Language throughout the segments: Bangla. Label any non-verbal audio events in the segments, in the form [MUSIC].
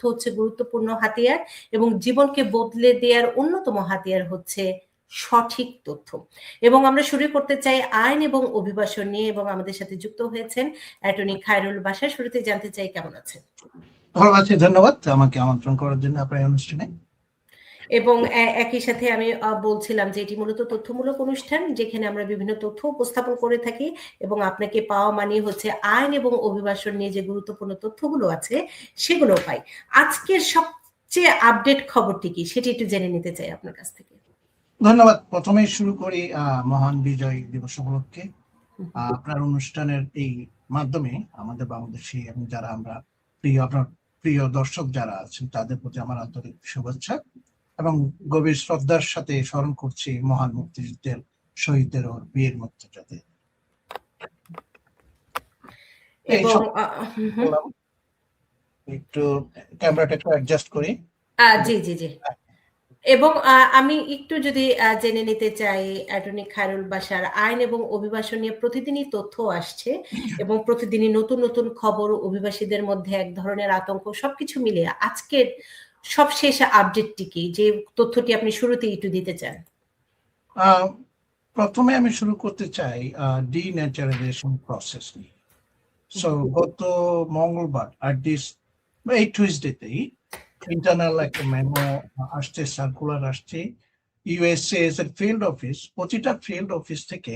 তথ্য হচ্ছে গুরুত্বপূর্ণ হাতিয়ার এবং জীবনকে বদলে দেওয়ার অন্যতম হাতিয়ার হচ্ছে সঠিক তথ্য। এবং আমরা শুরু করতে চাই আইন এবং অভিবাসন নিয়ে এবং আমাদের সাথে যুক্ত হয়েছেন অ্যাটর্নি খায়রুল বাসা শুরুতে জানতে চাই কেমন আছেন? ভালো আছি, ধন্যবাদ আমাকে আমন্ত্রণ করার জন্য আপনার অনুষ্ঠানে। এবং একই সাথে আমি বলছিলাম যে এটি মূলত তথ্যমূলক অনুষ্ঠান যেখানে আমরা বিভিন্ন তথ্য উপস্থাপন করে থাকি এবং আপনাকে পাওয়া মানে হচ্ছে আইন এবং অভিবাসন নিয়ে যে গুরুত্বপূর্ণ তথ্যগুলো আছে সেগুলো পাই। আজকের সবচেয়ে আপডেট খবরটি কি সেটি একটু জেনে নিতে চাই আপনার কাছ থেকে। ধন্যবাদ। প্রথমেই শুরু করি মহান বিজয় দিবস উপলক্ষে। আপনার অনুষ্ঠানের এই মাধ্যমে আমাদের বাংলাদেশি এবং যারা আমরা প্রিয় আপনার প্রিয় দর্শক যারা আছেন তাদের প্রতি আমার আন্তরিক শুভেচ্ছা। গভীর শ্রদ্ধার সাথে স্মরণ করছি মহান মুক্তিযুদ্ধের শহীদদের ও বীর এবং। বললাম। একটু ক্যামেরাটা একটু অ্যাডজাস্ট করি জি জি জি এবং আমি একটু যদি জেনে নিতে চাই অ্যাটর্নি খায়রুল বাসার আইন এবং অভিবাসন নিয়ে প্রতিদিনই তথ্য আসছে এবং প্রতিদিনই নতুন নতুন খবর অভিবাসীদের মধ্যে এক ধরনের আতঙ্ক সবকিছু মিলে আজকের সবশেষ আপডেটটি কি? যে তথ্যটি আপনি শুরুতে একটু দিতে চান। প্রথমে আমি শুরু করতে চাই ডিন্যাচারাইজেশন প্রসেস নিয়ে। সো গত মঙ্গলবার আর দিস এই টুইসডেতেই ইন্টারনাল একটা মেমো আসছে সার্কুলার আসছে। ইউএসএ এর ফিল্ড অফিস প্রতিটা ফিল্ড অফিস থেকে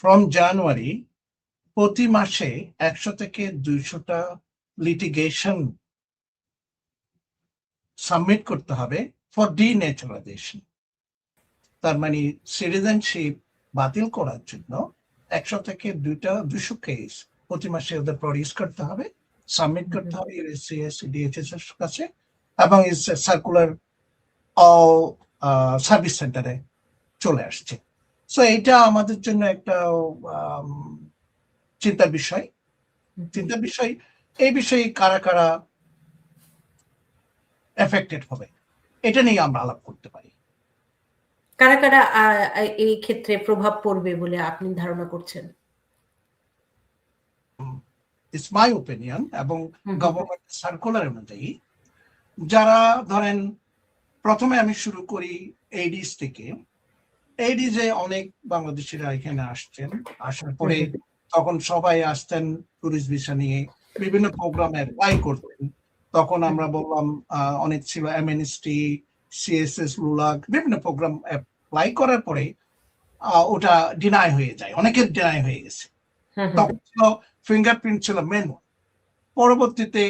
ফ্রম জানুয়ারি প্রতি মাসে একশো থেকে দুইশোটা লিটিগেশন সাবমিট করতে হবে ফর ডিন্যাচারাইজেশন তার মানে সিটিজেনশিপ বাতিল করার জন্য একশো থেকে দুইটা দুশো কেস প্রতি মাসে ওদের প্রডিউস করতে হবে সাবমিট করতে হবে ইউএসসিএস ডিএচএস এর কাছে এবং সার্কুলার অল সার্ভিস সেন্টারে চলে আসছে। সো এইটা আমাদের জন্য একটা চিন্তার বিষয়। চিন্তার বিষয় এই বিষয়ে কারা কারা এফেক্টেড হবে। এটা নিয়ে আমরা আলাপ করতে পারি। কারা কারা এই ক্ষেত্রে প্রভাব পড়বে বলে আপনি ধারণা করছেন? ইটস মাই ওপিনিয়ন এবং। গভর্নমেন্ট সার্কুলার অনুযায়ী যারা ধরেন প্রথমে আমি শুরু করি এইডিস থেকে। এইডিজে অনেক বাংলাদেশিরা এখানে আসছেন আসার পরে তখন সবাই আসতেন টুরিস্ট ভিসা নিয়ে বিভিন্ন প্রোগ্রামে অ্যাপ্লাই করতেন। তখন আমরা বললাম অনেক ছিল এমএনএসটি সিএসএস লুলাক বিভিন্ন প্রোগ্রাম অ্যাপ্লাই করার পরে ওটা ডিনাই হয়ে যায় অনেকের ডিনাই হয়ে গেছে হুম হুম। তখন ছিল ফিঙ্গারপ্রিন্ট ছিল মেন পরবর্তীতে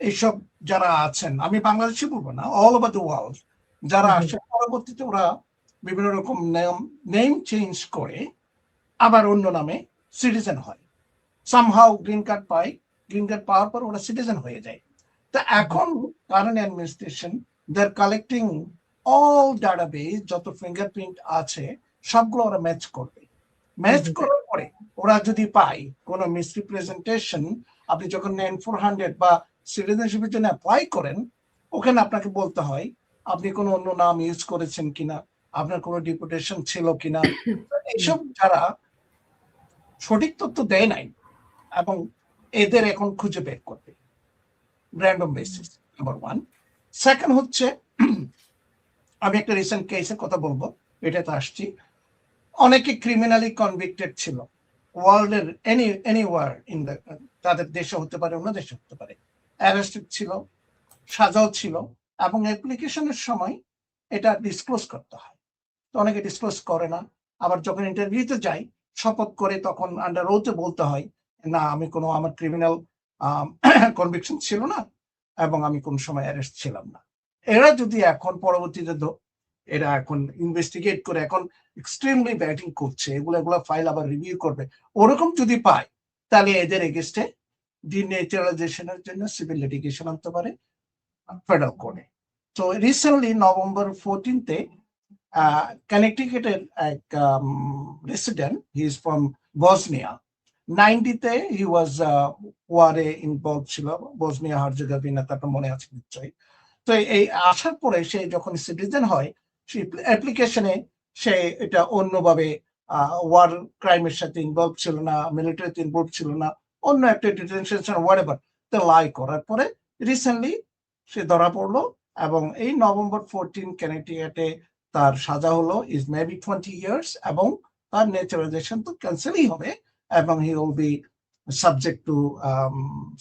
এইসব যারা আছেন আমি বাংলাদেশি বলব না অল ওভার দ্য ওয়ার্ল্ড যারা। আসে পরবর্তীতে ওরা বিভিন্ন রকম নেম নেম চেঞ্জ করে আবার অন্য নামে সিটিজেন হয় সামহাউ গ্রিন কার্ড পায় গ্রিন কার্ড পাওয়ার পর ওরা সিটিজেন হয়ে যায় তা এখন current administration they collecting all database যত ফিঙ্গারপ্রিন্ট আছে সবগুলো ওরা ম্যাচ করবে। ম্যাচ করার পরে ওরা যদি পায় কোনো মিসরিপ্রেজেন্টেশন আপনি যখন নেন ফোর হান্ড্রেড বা সিটিজেনশিপের জন্য অ্যাপ্লাই করেন ওখানে আপনাকে বলতে হয় আপনি কোনো অন্য নাম ইউজ করেছেন কিনা আপনার কোনো ডিপুটেশন ছিল কিনা। এইসব যারা সঠিক তথ্য দেয় নাই এবং এদের এখন খুঁজে বের করবে। Random basis number one second হচ্ছে, আমি একটা রিসেন্ট কেসের কথা বলব, এটাতে আসছি। অনেকে ক্রিমিনালি কনভিক্টেড ছিল। ওয়ার্ল্ডের এনি এনিওয়ার ইন দ্য তাদের দেশে হতে পারে, অন্য দেশে হতে পারে। অ্যারেস্টেড ছিল, সাজাও ছিল, এবং অ্যাপ্লিকেশনের সময় এটা ডিসক্লোজ করতে হয়। তো অনেকে ডিসক্লোজ করে না। আবার যখন ইন্টারভিউতে যাই, শপথ করে তখন আন্ডার ওতে বলতে হয়, না, আমি কোনো, আমার ক্রিমিনাল কনভিকশন [CLEARS THROAT] ছিল না এবং আমি কোন সময় অ্যারেস্ট ছিলাম না। এরা যদি এখন পরবর্তীতে এরা এখন ইনভেস্টিগেট করে, এখন এক্সট্রিমলি ব্যাটিং করছে, এগুলো এগুলো ফাইল আবার রিভিউ করবে, ওরকম যদি পায়, তাহলে এদের এগেস্টে ডিনেচারাইজেশনের জন্য সিভিল লিটিগেশন আনতে পারে ফেডারেল কোর্টে তো রিসেন্টলি নভেম্বর ফোরটিনতে কানেকটিকেটের এক resident he is from Bosnia নাইনটিতে he was ওয়ারে ইনভলভ ছিল, বসনিয়া হার্জেগোভিনা তারপর মনে আছে নিশ্চয়ই। তো এই আসার পরে সে যখন সিটিজেন হয় সেই অ্যাপ্লিকেশনে সে এটা অন্যভাবে ওয়ার ক্রাইমের সাথে ইনভলভ ছিল না মিলিটারিতে ইনভলভ ছিল না, অন্য একটা ডিটেনশন ওয়ার এভার তো লাই করার পরে রিসেন্টলি সে ধরা পড়ল এবং এই নভেম্বর ফোরটিন কেনেটিয়াটে তার সাজা হলো ইজ মেবি টোয়েন্টি ইয়ার্স এবং তার নেচারাইজেশন তো ক্যান্সেলই হবে এবং he will be subject to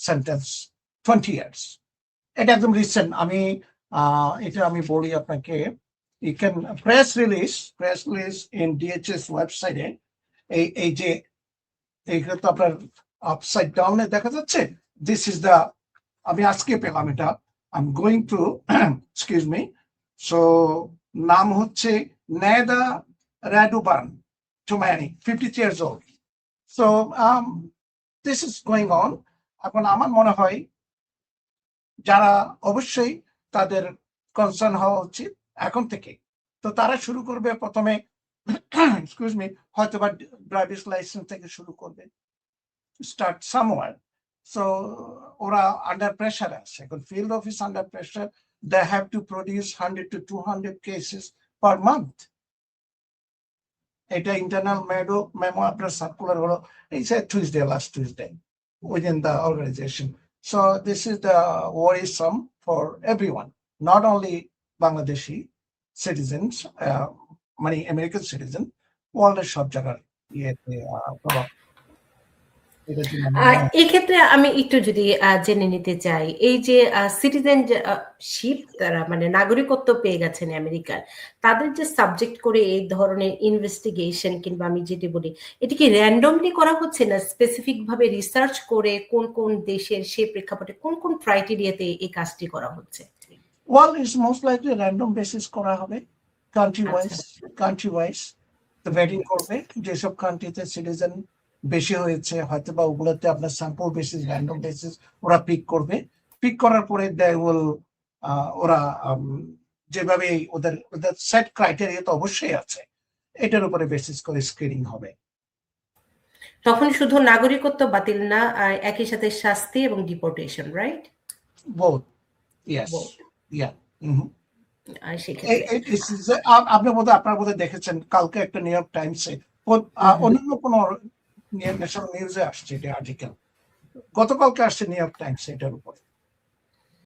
sentence twenty years এটা একদম রিসেন্ট আমি আহ, এটা আমি বলি আপনাকে you can press release press release in DHS ওয়েবসাইটে এই এই যে এইখানে তো আপনার আপসাইড ডাউনে দেখা যাচ্ছে। দিস ইজ দ্য আমি আজকে পেলাম এটা। I am going to excuse me so নাম হচ্ছে নেদা রাডুবান টুম্যানি fifty three years old so this is going on এখন আমার মনে হয় যারা অবশ্যই তাদের কনসার্ন হওয়া উচিত এখন থেকে। তো তারা শুরু করবে প্রথমে এক্সকিউজ মি হয়তো বা ড্রাইভিং লাইসেন্স থেকে শুরু করবে। স্টার্ট সামওয়ার সো ওরা আন্ডার প্রেশার আছে। এখন field office under pressure they have to produce hundred to two hundred cases per month এটা ইন্টারনাল মেডো মেমো আপনার সার্কুলার হলো যে Tuesday last Tuesday the organization. So this is the worrisome for everyone, not only Bangladeshi citizens, uh, many American citizen, ওয়ার্ল্ডের সব জায়গার ইয়েতে প্রভাব এটার জন্য আমি আহ, মনে- এক্ষেত্রে আমি একটু যদি জেনে নিতে চাই এই যে সিটিজেন শিপ তারা মানে নাগরিকত্ব পেয়ে গেছেন আমেরিকার তাদের যে সাবজেক্ট করে এই ধরনের ইনভেস্টিগেশন কিংবা আমি যেটি বলি এটি কি র্যান্ডমলি করা হচ্ছে না স্পেসিফিক ভাবে রিসার্চ করে কোন কোন দেশের সে প্রেক্ষাপটে কোন কোন ক্রাইটেরিয়াতে এই কাজটি করা হচ্ছে? Well is most likely random basis করা হবে country wise country wise vetting করবে যেসব কান্ট্রিতে সিটিজেন বেশি হয়েছে হয়তো বা ওগুলোতে আপনার স্যাম্পল বেসিস র্যান্ডম বেসিস ওরা পিক করবে। পিক করার পরে দে উইল ওরা যেভাবে ওদের ওদের সেট ক্রাইটেরিয়া তো অবশ্যই আছে এটার উপরে বেসিস করে স্ক্রিনিং হবে। তখন শুধু নাগরিকত্ব বাতিল না একই সাথে শাস্তি এবং deportation right both yes yeah আপনি বোধহয় আপনার বোধহয় দেখেছেন কালকে একটা নিউ ইয়র্ক টাইমসে অন্যান্য কোন ন্যাশনাল নিউজে আসছে এটা আর্টিকেল গতকালকে আসছে নিউ ইয়র্ক টাইমস এটার উপরে।